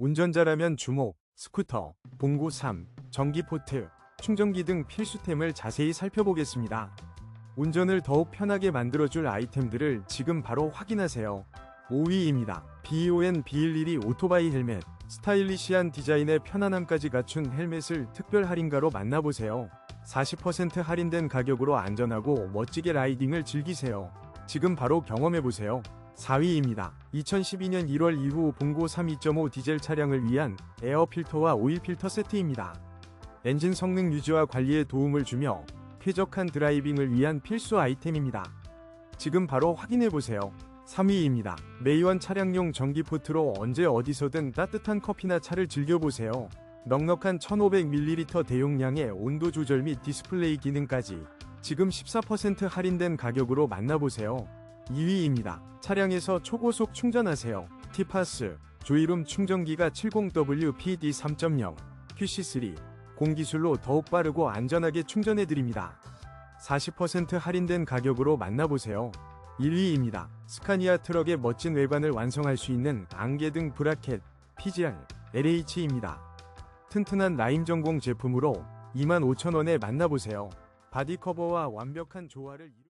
운전자라면 주목, 스쿠터, 봉고 3, 전기포트, 충전기 등 필수템을 자세히 살펴보겠습니다. 운전을 더욱 편하게 만들어줄 아이템들을 지금 바로 확인하세요. 5위입니다. BON B11 오토바이 헬멧. 스타일리시한 디자인의 편안함까지 갖춘 헬멧을 특별 할인가로 만나보세요. 40% 할인된 가격으로 안전하고 멋지게 라이딩을 즐기세요. 지금 바로 경험해보세요. 4위입니다. 2012년 1월 이후 봉고 3 2.5 디젤 차량을 위한 에어 필터와 오일 필터 세트입니다. 엔진 성능 유지와 관리에 도움을 주며 쾌적한 드라이빙을 위한 필수 아이템입니다. 지금 바로 확인해보세요. 3위입니다. 매이원 차량용 전기포트로 언제 어디서든 따뜻한 커피나 차를 즐겨보세요. 넉넉한 1500ml 대용량의 온도 조절 및 디스플레이 기능까지 지금 14% 할인된 가격으로 만나보세요. 2위입니다. 차량에서 초고속 충전하세요. 티파스 조이룸 충전기가 70WPD 3.0 QC3 공기술로 더욱 빠르고 안전하게 충전해드립니다. 40% 할인된 가격으로 만나보세요. 1위입니다. 스카니아 트럭의 멋진 외관을 완성할 수 있는 안개 등 브라켓 PGR LH입니다. 튼튼한 라임 전공 제품으로 25,000원에 만나보세요. 바디 커버와 완벽한 조화를 이루...